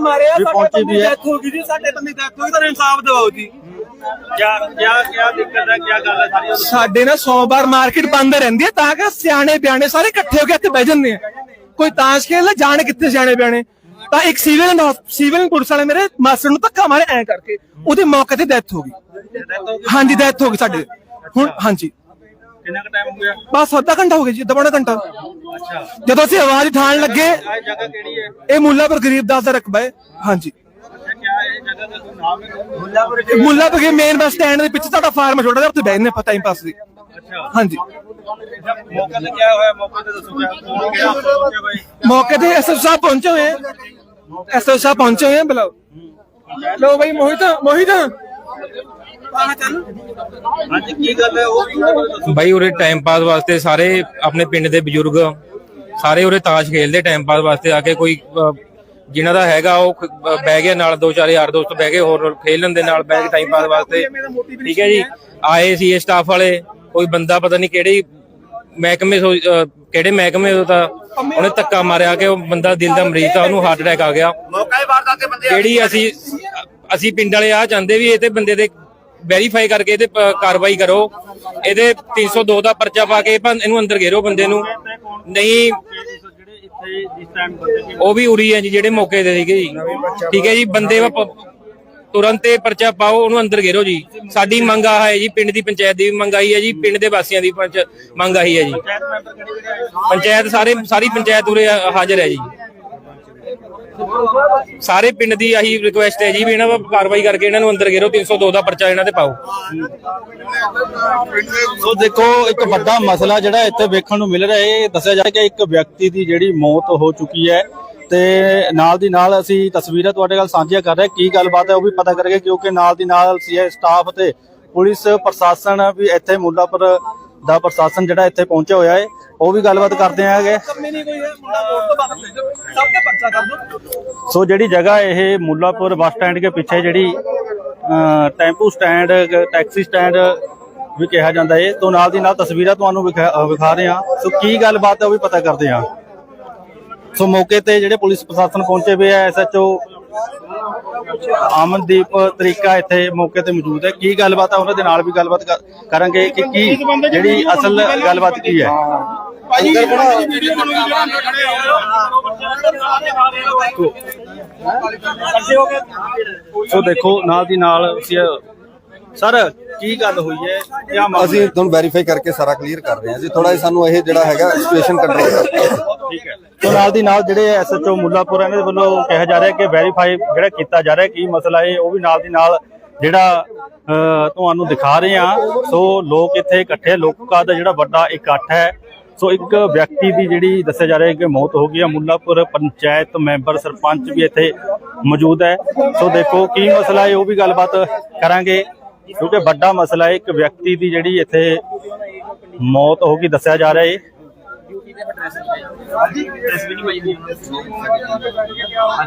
ਸਾਡੇ ਪਹੁੰਚੀ ਵੀ ਬੰਦੇ ਮਾਰਕੀਟ ਬੰਦ ਰਹਿੰਦੀ ਹੈ ਤਾਂ ਕਿ ਸਿਆਣੇ ਬਿਆਣੇ ਸਾਰੇ ਇਕੱਠੇ ਹੋ ਕੇ ਇੱਥੇ ਬਹਿ ਜਾਂਦੇ ਆ। ਕੋਈ ਤਾਸ਼ ਖੇਡਦਾ ਜਾਣ ਕਿੱਥੇ ਸਿਆਣੇ ਬਿਆਣੇ? ਤਾਂ ਇੱਕ ਸਿਵਲ ਸਿਵਲ ਪੁਲਿਸ ਵਾਲੇ ਮੇਰੇ ਮਾਸਟਰ ਨੂੰ ਧੱਕਾ ਮਾਰਿਆ ਐ ਕਰਕੇ ਉਹਦੇ ਮੌਕੇ ਤੇ ਡੈਥ ਹੋ ਗਈ। ਹਾਂਜੀ ਡੈਥ ਹੋ ਗਈ ਸਾਡੇ ਹੁਣ ਹਾਂਜੀ। ਬਸ ਅੱਧਾ ਘੰਟਾ ਹੋ ਗਿਆ ਜੀ ਅੱਧਾ ਪੌਣਾ ਘੰਟਾ। ਅੱਛਾ। ਜਦੋਂ ਅਸੀਂ ਆਵਾਜ਼ ਉਠਾਉਣ ਲੱਗੇ ਇਹ ਜਗ੍ਹਾ ਕਿਹੜੀ ਗਰੀਬ ਦਾਸ ਦਾ ਰਕਬਾ ਹੈ। ਹਾਂਜੀ। ਅੱਛਾ ਕਿਆ ਮੇਨ ਬੱਸ ਸਟੈਂਡ ਦੇ ਪਿੱਛੇ ਸਾਡਾ ਫਾਰਮ ਛੋਟਾ ਜਿਹਾ ਉੱਥੇ ਬੈਠਨੇ ਪਤਾ ਟਾਈਮ ਪਾਸ ਦੀ ਹਾਂਜੀ। ਮੌਕੇ ਤੇ ਐਸਐਸ ਸਾਹਿਬ ਪਹੁੰਚੇ ਹੋਏ ਐਸਐਸ ਸਾਹਿਬ ਪਹੁੰਚੇ ਹੋਏ ਬਲਾਓ। ਲੋ ਬਾਈ ਮੋਹਿਤ ਮੋਹਿਤ। ਬਾਈ ਉਰੇ ਟਾਈਮ ਪਾਸ ਵਾਸਤੇ ਸਾਰੇ ਆਪਣੇ ਪਿੰਡ ਦੇ ਬਜ਼ੁਰਗ ਸਾਰੇ ਉਰੇ ਤਾਸ਼ ਖੇਲਦੇ ਟਾਈਮ ਪਾਸ ਵਾਸਤੇ ਆ ਕੇ ਕੋਈ ਜਿਨ੍ਹਾਂ ਦਾ ਹੈਗਾ ਉਹ ਬਹਿ ਗਿਆ ਨਾਲ ਦੋ ਚਾਰ ਯਾਰ ਦੋਸਤ ਬਹਿ ਗਏ ਹੋਰ ਖੇਲ ਲੈਂਦੇ ਨਾਲ ਬਹਿ ਕੇ ਟਾਈਮ ਪਾਸ ਵਾਸਤੇ। ਠੀਕ ਹੈ ਜੀ। ਆਏ ਸੀ ਇਹ ਸਟਾਫ ਵਾਲੇ ਕੋਈ ਬੰਦਾ ਪਤਾ ਨਹੀਂ ਕਿਹੜੀ ਮਹਿਕਮੇ ਕਿਹੜੇ ਮਹਿਕਮੇ ਦਾ ਉਹਨੇ ਧੱਕਾ ਮਾਰਿਆ ਕਿ ਉਹ ਬੰਦਾ ਦਿਲ ਦਾ ਮਰੀਜ਼ ਆ ਉਹਨੂੰ ਹਾਰਟ ਅਟੈਕ ਆ ਗਿਆ। ਮੌਕਾ ਹੀ ਵਾਰਦਾਤ ਦੇ ਬੰਦੇ ਜਿਹੜੀ ਅਸੀਂ ਅਸੀਂ ਪਿੰਡ ਵਾਲੇ ਆ ਚਾਹੁੰਦੇ ਵੀ ਇਹ ਤੇ ਬੰਦੇ ਦੇ ਵੈਰੀਫਾਈ ਕਰਕੇ ਇਹਦੇ ਪ- ਕਾਰਵਾਈ ਕਰੋ। ਇਹਦੇ 302 ਦਾ ਪਰਚਾ ਪਾ ਕੇ ਭੰ- ਇਹਨੂੰ ਅੰਦਰ ਘੇਰੋ ਬੰਦੇ ਨੂੰ। ਨਹੀਂ ਜਿਹੜੇ ਇੱਥੇ ਜਿਸ ਟਾਈਮ ਬੰਦੇ ਦੀ ਉਹ ਵੀ ਉਰੀ ਹੈ ਜੀ, ਜਿਹੜੇ ਮੌਕੇ ਤੇ ਸੀਗੇ ਜੀ। ਠੀਕ ਹੈ ਜੀ, ਬੰਦੇ ਵਾ ਪ- ਤੁਰੰਤ ਇਹ ਪਰਚਾ ਪਾਓ, ਉਹਨੂੰ ਅੰਦਰ ਘੇਰੋ ਜੀ। ਸਾਡੀ ਮੰਗ ਆ ਹੈ ਜੀ, ਪਿੰਡ ਦੀ ਪੰਚਾਇਤ ਦੀ ਵੀ ਮੰਗ ਆਈ ਹੈ ਜੀ, ਪਿੰਡ ਦੇ ਵਾਸੀਆਂ ਦੀ ਪੰਚ- ਮੰਗ ਆਈ ਹੈ ਜੀ। ਪੰਚਾਇਤ ਮੈਂਬਰ ਕਿਹੜੇ ਕਿਹੜੇ ਆਏ ਪੰਚਾਇਤ ਸਾਰੇ ਸਾਰੀ ਪੰਚਾਇਤ ਉਰੇ ਹਾਜ਼ਰ ਹੈ ਜੀ। ਸਾਰੇ ਪਿੰਡ ਦੀ ਆਹੀ ਰਿਕੁਐਸਟ ਹੈ ਜੀ ਵੀ ਇਹਨਾਂ ਦਾ ਕਾਰਵਾਈ ਕਰਕੇ ਇਹਨਾਂ ਨੂੰ ਅੰਦਰ ਘੇਰੋ 302 ਦਾ ਪਰਚਾ ਇਹਨਾਂ ਤੇ ਪਾਓ। ਸੋ ਦੇਖੋ, ਇੱਕ ਵੱਡਾ ਮਸਲਾ ਜਿਹੜਾ ਇੱਥੇ ਵੇਖਣ ਨੂੰ ਮਿਲ ਰਿਹਾ ਇਹ ਦੱਸਿਆ ਜਾ ਰਿਹਾ ਕਿ ਇੱਕ ਵਿਅਕਤੀ ਦੀ ਜਿਹੜੀ ਮੌਤ ਹੋ ਚੁੱਕੀ ਹੈ ਤੇ ਨਾਲ ਦੀ ਨਾਲ ਅਸੀਂ ਤਸਵੀਰਾਂ ਤੁਹਾਡੇ ਨਾਲ ਸਾਂਝੀਆਂ ਕਰ ਰਹੇ ਕੀ ਗੱਲਬਾਤ ਹੈ ਉਹ ਵੀ ਪਤਾ ਕਰਾਂਗੇ, ਕਿਉਂਕਿ ਨਾਲ ਦੀ ਨਾਲ ਸੀਆਈ ਸਟਾਫ ਤੇ ਪੁਲਿਸ, ਪ੍ਰਸ਼ਾਸਨ ਵੀ ਇੱਥੇ ਮੁੱਲਾਪੁਰ ਦਾ ਪ੍ਰਸ਼ਾਸਨ ਜਿਹੜਾ ਇੱਥੇ ਪਹੁੰਚਿਆ ਹੋਇਆ ਹੈ। ਉਹ ਵੀ ਗੱਲਬਾਤ ਕਰਦੇ ਆਂਗੇ ਕੰਮੇ ਨਹੀਂ ਕੋਈ ਹੈ ਮੁੰਡਾ ਰੋਡ ਤੋਂ ਬਾਹਰ ਲੈ ਜਾਓ। ਸਭ ਤੇ ਪਰਚਾ ਕਰ ਦੋ ਸੋ ਜਿਹੜੀ ਜਗ੍ਹਾ ਇਹ ਮੁੱਲਾਪੁਰ ਬੱਸ ਸਟੈਂਡ ਦੇ ਪਿੱਛੇ ਜਿਹੜੀ ਟੈਂਪੂ ਸਟੈਂਡ ਟੈਕਸੀ ਸਟੈਂਡ ਵੀ ਕਿਹਾ ਜਾਂਦਾ ਹੈ ਤੋਂ ਨਾਲ ਦੀ ਨਾਲ ਤਸਵੀਰਾਂ ਤੁਹਾਨੂੰ ਵਿਖਾ ਰਹੇ ਹਾਂ। ਸੋ ਕੀ ਗੱਲਬਾਤ ਹੈ ਉਹ ਵੀ ਪਤਾ ਕਰਦੇ ਹਾਂ। ਸੋ ਮੌਕੇ ਤੇ ਜਿਹੜੇ ਪੁਲਿਸ ਪ੍ਰਸ਼ਾਸਨ ਪਹੁੰਚੇ ਹੋਏ ਆ ਐਸਐਚਓ ਅਮਨਦੀਪ ਤਰੀਕਾ ਇੱਥੇ ਮੌਕੇ ਤੇ ਮੌਜੂਦ ਹੈ। ਕੀ ਗੱਲਬਾਤ ਹੈ? ਉਹਨਾਂ ਦੇ ਨਾਲ ਵੀ ਗੱਲਬਾਤ ਕਰ- ਕਰਾਂਗੇ ਕਿ ਕੀ ਜਿਹੜੀ ਅਸਲ ਗੱਲਬਾਤ ਕੀ ਹੈ? ਸੋ ਦੇਖੋ ਨਾਲ ਦੀ ਨਾਲ ਅਸੀਂ ਸਰ ਕੀ ਗੱਲ ਹੋਈ ਹੈ? ਕੀ ਮਾਮਲਾ ਅਸੀਂ ਤੁਹਾਨੂੰ ਵੈਰੀਫਾਈ ਕਰਕੇ ਸਾਰਾ ਕਲੀਅਰ ਕਰ ਰਹੇ ਹਾਂ ਜੀ। ਥੋੜਾ ਸਾਨੂੰ ਇਹ ਜਿਹੜਾ ਹੈਗਾ ਸਿਚੁਏਸ਼ਨ ਕੰਟਰੋਲ ਠੀਕ ਹੈ। ਸੋ ਨਾਲ ਦੀ ਨਾਲ ਜਿਹੜੇ ਐਸਐਚਓ ਮੁੱਲਾਪੁਰ ਇਹਨਾਂ ਦੇ ਵੱਲੋਂ ਕਿਹਾ ਜਾ ਰਿਹਾ ਕਿ ਵੈਰੀਫਾਈ ਜਿਹੜਾ ਕੀਤਾ ਜਾ ਰਿਹਾ ਕੀ ਮਸਲਾ ਹੈ ਉਹ ਵੀ ਨਾਲ ਦੀ ਨਾਲ ਜਿਹੜਾ ਤੁਹਾਨੂੰ ਦਿਖਾ ਰਹੇ ਹਾਂ। ਸੋ ਲੋਕ ਇੱਥੇ ਇਕੱਠੇ ਲੋਕਾਂ ਦਾ ਜਿਹੜਾ ਵੱਡਾ ਇਕੱਠ ਹੈ ਸੋ ਇੱਕ ਵਿਅਕਤੀ ਦੀ ਜਿਹੜੀ ਦੱਸਿਆ ਜਾ ਰਿਹਾ ਹੈ ਕਿ ਮੌਤ ਹੋ ਗਈ ਹੈ। ਮੁੱਲਾਪੁਰ ਪੰਚਾਇਤ ਮੈਂਬਰ ਸਰਪੰਚ ਵੀ ਇੱਥੇ ਮੌਜੂਦ ਹੈ। ਸੋ ਦੇਖੋ ਕੀ ਮਸਲਾ ਹੈ, ਉਹ ਵੀ ਗੱਲਬਾਤ ਕਰਾਂਗੇ। ਕਿਉਂਕਿ ਵੱਡਾ ਮਸਲਾ ਹੈ, ਇੱਕ ਵਿਅਕਤੀ ਦੀ ਜਿਹੜੀ ਇੱਥੇ ਮੌਤ ਹੋ ਗਈ, ਦੱਸਿਆ ਜਾ ਰਿਹਾ ਹੈ।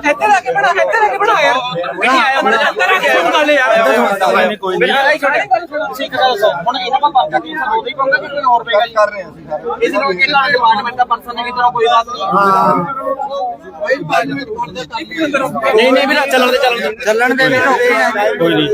ਕੇ ਬਣਾ ਕੇ ਬਣਾ ਯਾਰ। ਨਹੀਂ ਆਇਆ ਬਣਾ ਇੱਥੇ ਲਾ ਕੇ ਬਣਾ ਲੈ ਯਾਰ। ਨਹੀਂ ਕੋਈ ਨਹੀਂ। ਤੁਸੀਂ ਇੱਕ ਗੱਲ ਦੱਸੋ ਹੁਣ ਇਹਨਾਂ ਦਾ ਪਰਚਾ ਕੀ ਸਾਨੂੰ ਉਹਦੇ ਕਹੋਗੇ ਕਿ ਕੋਈ ਹੋਰ ਪਏਗਾ ਜੀ। ਕਰ ਰਹੇ ਹਾਂ ਅਸੀਂ ਇਸ ਨੂੰ ਕਿਹੜਾ ਡਿਪਾਰਟਮੈਂਟ ਦਾ ਪਰਸਨ ਹੈ ਕਿਧਰੋਂ ਕੋਈ ਬਾਤ ਨਹੀਂ। ਨਹੀਂ ਨਹੀਂ। ਵੀਰਾ ਚੱਲਣ ਦੇ ਚੱਲਣ ਦੇ। ਚੱਲਣ ਦੇ ਵੀਰੋ ਕੋਈ ਨਹੀਂ।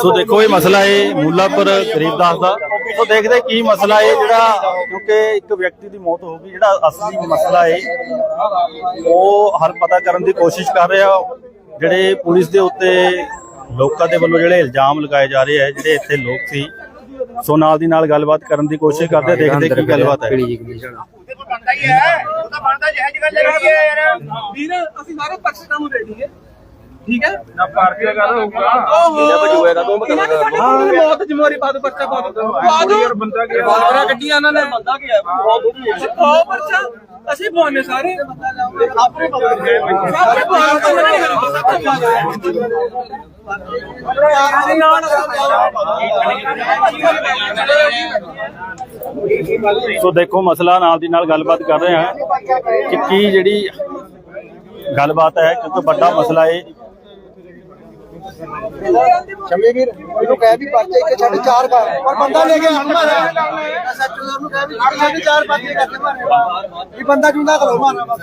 ਸੋ ਦੇਖੋ ਇਹ ਮਸਲਾ ਹੈ ਮੁੱਲਾਪੁਰ ਗਰੀਬਦਾਸ ਦਾ। ਸੋ ਦੇਖਦੇ ਕੀ ਮਸਲਾ ਹੈ ਜਿਹੜਾ ਕਿਉਂਕਿ ਇੱਕ ਵਿਅਕਤੀ ਦੀ ਮੌਤ ਹੋ ਗਈ ਜਿਹੜਾ ਅਸਲੀ ਮਸਲਾ ਹੈ ਉਹ ਹੱਲ ਪਤਾ ਕਰਨ ਦੀ ਕੋਸ਼ਿਸ਼ ਕਰ ਰਿਹਾ। ਜਿਹੜੇ ਪੁਲਿਸ ਦੇ ਉੱਤੇ ਲੋਕਾਂ ਦੇ ਵੱਲੋਂ ਜਿਹੜੇ ਇਲਜ਼ਾਮ ਲਗਾਏ ਜਾ ਰਹੇ ਹੈ ਜਿਹੜੇ ਇੱਥੇ ਲੋਕ ਸੀ ਸੋ ਨਾਲ ਦੀ ਨਾਲ ਗੱਲਬਾਤ ਕਰਨ ਦੀ ਕੋਸ਼ਿਸ਼ ਕਰਦੇ ਦੇਖਦੇ ਕੀ ਗੱਲਬਾਤ ਹੈ। ਗੱਲ ਹੈਗੀ ਹੈ ਯਾਰ। ਵੀਰ ਅਸੀਂ ਸਾਰੇ ਪਰਚੇ ਕੰਮ ਰੈਡੀ ਹੈ ਠੀਕ ਹੈ? ਨਾ ਲਗਾ ਦੋ ਓਹੋ। ਬਜੂਏਗਾ ਤੂੰ ਬਤਾ ਹਾਂ ਮੌਤ ਜ਼ਿੰਮੇਵਾਰੀ ਪਾ ਦੋ ਪਰਚਾ ਪਾ ਦੋ। ਪਾ ਦੋ। ਯਾਰ ਬੰਦਾ ਕੀ ਬਾਲਵਰਾ ਗੱਡੀਆਂ ਉਹਨਾਂ ਨੇ। ਬੰਦਾ ਕੀ ਹੈ ਉਹ ਪਰਚਾ ਅਸੀਂ ਪਾਉਣੇ ਸਾਰੇ। ਆਪਣੇ ਪਾਉਣੇ ਸਾਰੇ ਸੋ ਦੇਖੋ, ਮਸਲਾ ਨਾਲ ਦੀ ਨਾਲ ਗੱਲਬਾਤ ਕਰ ਰਹੇ ਹਾਂ ਕਿ ਕੀ ਜਿਹੜੀ ਗੱਲਬਾਤ ਹੈ, ਕਿਉਂਕਿ ਵੱਡਾ ਮਸਲਾ ਹੈ ਸ਼ਮੀ ਵੀਰ ਇਹਨੂੰ ਕਹਿ ਵੀ ਪਰਚੇ ਇੱਕ ਛੱਡ ਚਾਰ ਕਰ। ਪਰ ਬੰਦਾ ਲੈ ਕੇ ਮਾਰਾ ਸੱਚੋ ਨੂੰ ਕਹਿ ਵੀ ਛੱਡ ਚਾਰ ਪਰਚੇ ਕਰਦੇ ਮਾਰੇ ਵੀ ਬੰਦਾ ਜੁੰਦਾ ਕਰੋ ਮਾਰਾ। ਬਸ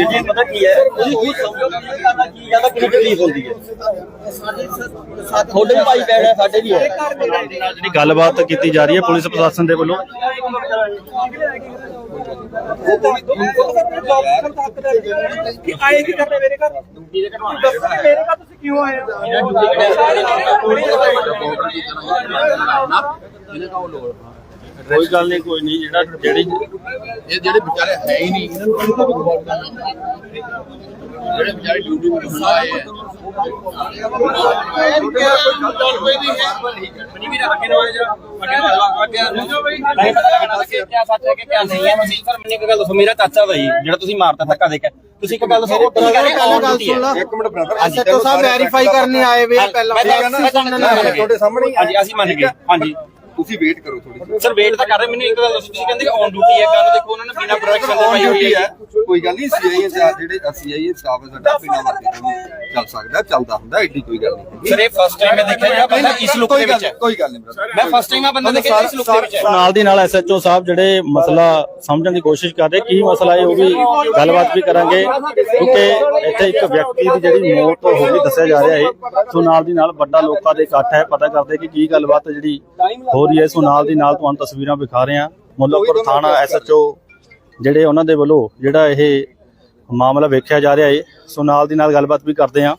ਜੀ ਪਤਾ ਕੀ ਹੈ? ਉਹਦੀ ਕੋਈ ਸਮਝ ਨਹੀਂ ਕਰਨਾ ਕੀ ਜ਼ਿਆਦਾ ਕਿੰਨੀ ਤਕਲੀਫ ਹੁੰਦੀ ਹੈ। ਤੁਹਾਡੇ ਭਾਈ ਪੈਣਾ ਹੈ, ਸਾਡੇ ਵੀ ਹੈ। ਜਿਹੜੀ ਗੱਲਬਾਤ ਕੀਤੀ ਜਾ ਰਹੀ ਹੈ ਪੁਲਿਸ ਪ੍ਰਸ਼ਾਸਨ ਦੇ ਵੱਲੋਂ। ਕਿ ਆਏ ਕੀ ਕਰਨੇ ਮੇਰੇ ਘਰ? ਮੇਰੇ ਘਰ ਤੁਸੀਂ ਕਿਉਂ ਆਏ ਕੋਈ ਗੱਲ ਨਹੀਂ ਕੋਈ ਨਹੀਂ ਜਿਹੜਾ ਜਿਹੜੀ ਇਹ ਜਿਹੜੇ ਵਿਚਾਰੇ ਹੈ ਹੀ ਨਹੀਂ ਇਹਨਾਂ ਨੂੰ ਕਿਹਨੂੰ ਕੋਈ ਜਿਹੜੇ ਵਿਚਾਰੇ ਡਿਊਟੀ ਤੇ ਹੁਣ ਆਏ ਹੈ? ਕਿ ਕਿਆ ਨਹੀਂ ਹੈ ਮਸੀਂ ਸਰ ਮੈਨੂੰ ਇੱਕ ਗੱਲ ਦੱਸੋ ਮੇਰਾ ਚਾਚਾ ਦਾ ਜੀ ਜਿਹੜਾ ਤੁਸੀਂ ਮਾਰਤਾ ਧੱਕਾ ਦੇ ਕੇ ਤੁਸੀਂ ਇੱਕ ਗੱਲ ਸੁਣ ਇੱਕ ਮਿੰਟ ਬ੍ਰਦਰ ਐਸਐਚਓ ਸਾਹਿਬ ਵੈਰੀਫਾਈ ਕਰਨੇ ਆਏ ਵੇ ਪਹਿਲਾਂ ਮੈਂ ਤੁਹਾਡੇ ਸਾਹਮਣੇ। ਹਾਂਜੀ ਅਸੀਂ ਮੰਨ ਗਏ। ਹਾਂਜੀ। ਤੁਸੀਂ ਵੇਟ ਕਰੋ ਥੋੜੀ ਸਰ ਵੇਟ ਤਾਂ ਕਰ ਰਹੇ ਮੈਨੂੰ ਇੱਕ ਗੱਲ ਦੱਸੋ ਤੁਸੀਂ ਕਹਿੰਦੇ ਔਨ ਡਿਊਟੀ ਹੈ ਗੱਲ ਦੇਖੋ ਉਹਨਾਂ ਨੇ ਬਿਨਾ ਪ੍ਰੋਡਕਸ਼ਨ ਦੇ ਪਾਈ ਹੋਈ ਹੈ। ਕੋਈ ਗੱਲ ਨਹੀਂ ਸੀਆਈਏ ਜਿਹੜੇ ਸੀਆਈਏ ਸਟਾਫ ਸਾਡਾ ਬਿਨਾਂ ਵਰਦੀ ਚੱਲ ਸਕਦਾ ਚੱਲਦਾ ਹੁੰਦਾ ਐਡੀ ਕੋਈ ਗੱਲ ਨਹੀਂ। ਸਰ ਇਹ ਫਸਟ ਟਾਈਮ ਮੈਂ ਦੇਖਿਆ ਜਿਹੜਾ ਬੰਦਾ ਇਸ ਲੁੱਕ ਕੋਈ ਦੇ ਵਿੱਚ ਹੈ। ਕੋਈ ਗੱਲ ਨਹੀਂ brother। ਮੈਂ ਫਸਟ ਟਾਈਮ ਆ ਬੰਦਾ ਦੇਖਿਆ ਇਸ ਲੁੱਕ ਦੇ ਵਿੱਚ ਹੈ। ਨਾਲ ਦੀ ਨਾਲ ਐਸਐਚਓ ਸਾਹਿਬ ਜਿਹੜੇ ਮਸਲਾ ਸਮਝਣ ਦੀ ਕੋਸ਼ਿਸ਼ ਕਰ ਰਹੇ ਕੀ ਮਸਲਾ ਹੈ ਉਹ ਵੀ ਗੱਲਬਾਤ ਵੀ ਕਰਾਂਗੇ। ਕਿਉਂਕਿ ਇੱਥੇ ਇੱਕ ਵਿਅਕਤੀ ਦੀ ਜਿਹੜੀ ਮੌਤ ਹੋ ਗਈ ਦੱਸਿਆ ਜਾ ਰਿਹਾ ਹੈ ਸੋ ਨਾਲ ਦੀ ਨਾਲ ਵੱਡਾ ਲੋਕਾਂ ਦੇ ਇਕੱਠ ਹੈ ਪਤਾ ਕਰਦੇ ਕਿ ਕੀ ਗੱਲਬਾਤ ਜਿਹੜੀ ਹੋ ਰਹੀ ਹੈ। ਸੋ ਨਾਲ ਦੀ ਨਾਲ ਤੁਹਾਨੂੰ ਤਸਵੀਰਾਂ ਵਿਖਾ ਰਹੇ ਹਾਂ। ਮੁੱਲਾਪੁਰ ਥਾਣਾ ਐਸਐਚਓ ਜਿਹੜੇ ਉਹਨਾਂ ਦੇ ਵੱਲੋਂ ਜਿਹੜਾ ਇਹ ਮਾਮਲਾ ਵੇਖਿਆ ਜਾ ਰਿਹਾ ਹੈ ਸੋ ਨਾਲ ਦੀ ਨਾਲ ਗੱਲਬਾਤ ਵੀ ਕਰਦੇ ਹਾਂ।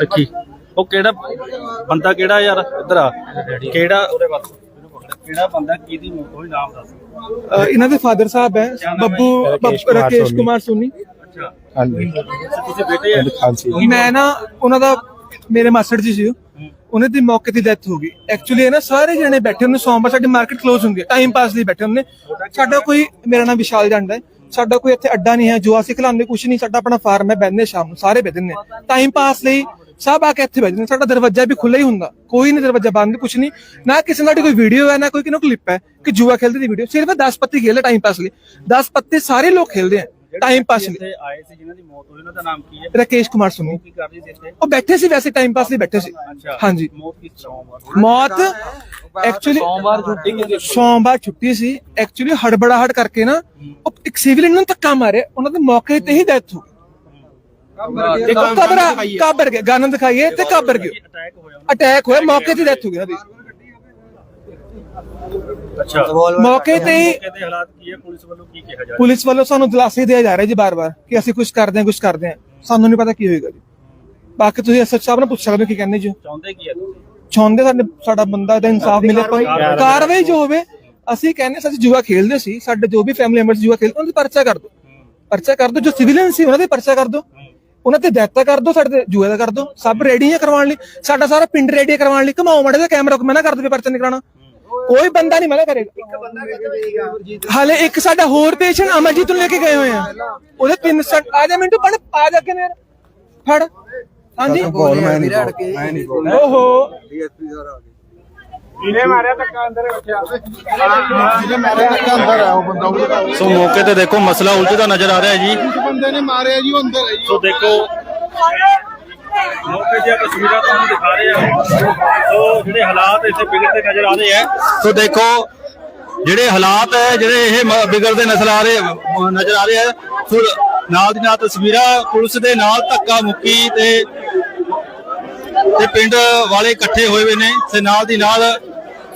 ਦੇਖੀ। ਉਹ ਕਿਹੜਾ ਬੰਦਾ ਕਿਹੜਾ ਯਾਰ? ਇੱਧਰ ਆ। ਕਿਹੜਾ ਉਹਦੇ ਬਸ ਕਿਹੜਾ ਬੰਦਾ ਕਿਹਦੀ ਕੋਈ ਨਾਮ ਦੱਸ। ਅ, ਇਹਨਾਂ ਦੇ ਫਾਦਰ ਸਾਹਿਬ ਹੈ। ਬੱਬੂ ਬੱਬ- ਰਾਕੇਸ਼ ਕੁਮਾਰ ਸੋਨੀ। ਤੁਸੀਂ ਬੇਟੇ ਮੈਂ ਨਾ ਉਹਨਾਂ ਦਾ ਮੇਰੇ ਮਾਸਟਰ ਜੀ ਸੀ ਉਹ। ਉਹਨਾਂ ਦੀ ਮੌਕੇ ਤੇ ਡੈਥ ਹੋ ਗਈ। ਐਕਚੁਅਲੀ ਇਹ ਨਾ ਸਾਰੇ ਜਣੇ ਬੈਠੇ ਹੁੰਦੇ, ਸੋਮਵਾਰ ਸਾਡੀ ਮਾਰਕੀਟ ਕਲੋਜ਼ ਹੁੰਦੀ ਹੈ। ਟਾਈਮ ਪਾਸ ਲਈ ਬੈਠੇ ਹੁੰਦੇ। ਸਾਡਾ ਕੋਈ, ਮੇਰਾ ਨਾਮ ਵਿਸ਼ਾਲ ਜੰਡ ਹੈ। ਸਾਡਾ ਕੋਈ ਇੱਥੇ ਅੱਡਾ ਨਹੀਂ ਹੈ, ਜੋ ਅਸੀਂ ਖਿਲਾਉਂਦੇ, ਕੁਛ ਨਹੀਂ। ਸਾਡਾ ਆਪਣਾ ਫਾਰਮ ਹੈ ਬੈਠਨੇ ਸ਼ਾਮ ਨੂੰ, ਸਾਰੇ ਬੈਠਦੇ ਨੇ ਟਾਈਮ ਪਾਸ ਲਈ ਸਭ ਆ ਕੇ ਇੱਥੇ ਬੈਠਦੇ ਨੇ। ਸਾਡਾ ਦਰਵਾਜ਼ਾ ਵੀ ਖੁੱਲਾ ਹੀ ਹੁੰਦਾ। ਕੋਈ ਨਹੀਂ ਦਰਵਾਜ਼ਾ ਬੰਦ, ਕੁਛ ਨਹੀਂ। ਨਾ ਕਿਸੇ ਨਾਲ ਕੋਈ ਵੀਡੀਓ ਹੈ, ਨਾ ਕੋਈ ਕਿਨੋ ਕਲਿੱਪ ਹੈ, ਕਿ ਜੂਆ ਖੇਲਦੇ ਦੀ ਵੀਡੀਓ ਸਿਰਫ 10 ਪੱਤੀ ਖੇਲੇ ਟਾਈਮ ਪਾਸ ਲਈ। 10 ਪੱਤੇ ਸਾਰੇ ਲੋਕ ਖੇਲਦੇ ਆ। ਟਾਈਮ ਪਾਸ ਲਈ ਇੱਥੇ ਆਏ ਸੀ ਜਿਨ੍ਹਾਂ ਦੀ ਮੌਤ ਹੋਈ ਉਹਨਾਂ ਦਾ ਨਾਮ ਕੀ ਹੈ? ਰਾਕੇਸ਼ ਕੁਮਾਰ ਸੋਨੀ। ਕੀ ਕਰਦੇ ਸੀ ਇੱਥੇ? ਉਹ ਬੈਠੇ ਸੀ ਵੈਸੇ ਟਾਈਮ ਪਾਸ ਲਈ ਬੈਠੇ ਸੀ। ਹਾਂਜੀ। ਮੌਤ ਕਿਸ ਤਰ੍ਹਾਂ ਮੌਤ ਐਕਚੁਅਲੀ ਸੋਮਵਾਰ ਛੁੱਟੀ ਸੋਮਵਾਰ ਛੁੱਟੀ ਸੀ। ਐਕਚੁਅਲੀ ਹੜਬੜਾਹਟ ਕਰਕੇ ਨਾ ਉਹ ਇੱਕ ਸਿਵਲ ਨੂੰ ਧੱਕਾ ਮਾਰੇ ਉਹਨਾਂ ਦੇ ਮੌਕੇ ਤੇ ਹੀ ਡੈਥ ਹੋ ਗਈ। ਦੇਖੋ ਕਬਰ ਕਾਬਰ ਗਏ ਗਾਨਾਂ ਦਿਖਾਈਏ ਤੇ ਕਾਬਰ ਗਏ। ਅਟੈਕ ਹੋਇਆ ਅਟੈਕ ਹੋਇਆ ਮੌਕੇ ਤੇ ਡੈਥ ਹੋ ਗਈ ਉਹਨਾਂ ਦੀ। ਅੱਛਾ। ਮੌਕੇ ਤੇ ਹੀ ਮੌਕੇ ਦੇ ਹਾਲਾਤ ਕੀ ਹੈ? ਪੁਲਿਸ ਵੱਲੋਂ ਕੀ ਕਿਹਾ ਜਾ ਰਿਹਾ? ਪੁਲਿਸ ਵੱਲੋਂ ਸਾਨੂੰ ਦਿਲਾਸੇ ਦਿਆ ਜਾ ਰਿਹਾ ਜੀ ਬਾਰ-ਬਾਰ ਕਿ ਅਸੀਂ ਕੁਝ ਕਰਦੇ ਹਾਂ ਕੁਝ ਕਰਦੇ ਹਾਂ। ਸਾਨੂੰ ਨਹੀਂ ਪਤਾ ਕੀ ਹੋਏਗਾ ਜੀ। ਬਾਕੀ ਤੁਸੀਂ ਐਸਐਚ ਸਾਹਿਬ ਨੂੰ ਪੁੱਛ ਸਕਦੇ ਹੋ ਕੀ ਕਹਿੰਦੇ ਜੀ। ਚਾਹੁੰਦੇ ਕੀ ਹੈ ਤੁਸੀਂ? ਚਾਹੁੰਦੇ ਸਾਡੇ ਸਾਡਾ ਬੰਦਾ ਦਾ ਇਨਸਾਫ ਮਿਲੇ ਪਰ ਕਾਰਵਾਈ ਜੋ ਹੋਵੇ ਅਸੀਂ ਕਹਿੰਦੇ ਸੱਚ ਜੂਆ ਖੇਲਦੇ ਸੀ ਸਾਡੇ ਜੋ ਵੀ ਫੈਮਿਲੀ ਮੈਂਬਰਸ ਜੂਆ ਖੇਲਦੇ ਉਹਨਾਂ ਦੇ ਪਰਚਾ ਕਰ ਦਿਓ। ਪਰਚਾ ਕਰ ਦਿਓ ਜੋ ਸਿਵਲੀਅਨ ਸੀ ਉਹਨਾਂ ਦੇ ਪਰਚਾ ਕਰ ਦਿਓ। ਉਹਨਾਂ ਤੇ ਡੈਥ ਦਾ ਕਰ ਦਿਓ ਸਾਡੇ ਜੂਆ ਦਾ ਕਰ ਦਿਓ। ਸਭ ਰੈਡੀ ਹੈ ਕਰਵਾਉਣ ਲਈ। ਸਾਡਾ ਸਾਰਾ ਪਿੰਡ ਰੈਡੀ ਹੈ ਕਰਵਾਉਣ ਲਈ। ਘਮਾਓ ਮੜੇ ਦਾ ਕੈਮਰਾ ਮੈਂ ਕਰ ਦੇਵੇ ਪਰਚਾ ਨਹੀਂ ਕਰਾਉਣਾ ਕੋਈ ਬੰਦਾ ਨਹੀਂ ਮਨਾ ਕਰੇਗਾ ਹਾਲੇ ਇੱਕ ਸਾਡਾ ਹੋਰ ਪੇਸ਼ੈਂਟ ਅਮਰਜੀਤ ਨੂੰ ਲੈ ਕੇ ਗਏ ਹੋਏ ਆ। ਉਹਦੇ ਤਿੰਨ ਸੱਟ ਆ ਜਾ ਮਿੰਟੂ ਪੜ ਆ ਜਾ ਕੇ ਮੇਰੇ। ਫੜ। ਹਾਂਜੀ? ਬੋਲ ਮੈਂ ਨਹੀਂ ਮੈਂ ਨਹੀਂ ਬੋਲ। ਓਹੋ। ਡੀਐਸਪੀ ਸਰ ਆ ਗਏ। ਸੋ ਮੌਕੇ ਤੇ ਦੇਖੋ ਮਸਲਾ ਉਲਝਦਾ ਨਜ਼ਰ ਆ ਰਿਹਾ ਜੀ। ਬੰਦੇ ਨੇ ਮਾਰਿਆ ਜੀ ਉਹ ਅੰਦਰ ਹੈ ਜੀ। ਸੋ ਦੇਖੋ। ਮੌਕੇ ਦੀਆਂ ਤਸਵੀਰਾਂ ਤੁਹਾਨੂੰ ਦਿਖਾ ਰਹੇ ਹਾਂ। ਸੋ ਜਿਹੜੇ ਹਾਲਾਤ ਇੱਥੇ ਵਿਗੜਦੇ ਨਜ਼ਰ ਆ ਰਹੇ ਹੈ। ਸੋ ਦੇਖੋ, ਜਿਹੜੇ ਹਾਲਾਤ ਹੈ, ਜਿਹੜੇ ਇਹ ਮ- ਵਿਗੜਦੇ ਨਜ਼ਰ ਆ ਰਹੇ, ਨਜ਼ਰ ਆ ਰਹੇ ਹੈ, ਸੋ ਨਾਲ ਦੀ ਨਾਲ ਤਸਵੀਰਾਂ ਪੁਲਿਸ ਦੇ ਨਾਲ ਧੱਕਾ ਮੁੱਕੀ ਤੇ ਤੇ ਪਿੰਡ ਵਾਲੇ ਇਕੱਠੇ ਹੋਏ ਹੋਏ ਨੇ। ਤੇ ਨਾਲ ਦੀ ਨਾਲ,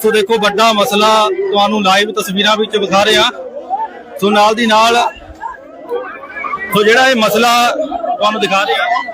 ਸੋ ਦੇਖੋ, ਵੱਡਾ ਮਸਲਾ ਤੁਹਾਨੂੰ ਲਾਈਵ ਤਸਵੀਰਾਂ ਵਿੱਚ ਵਿਖਾ ਰਹੇ ਹਾਂ। ਸੋ ਨਾਲ ਦੀ ਨਾਲ, ਸੋ ਜਿਹੜਾ ਇਹ ਮਸਲਾ ਤੁਹਾਨੂੰ ਦਿਖਾ ਰਹੇ ਹਾਂ।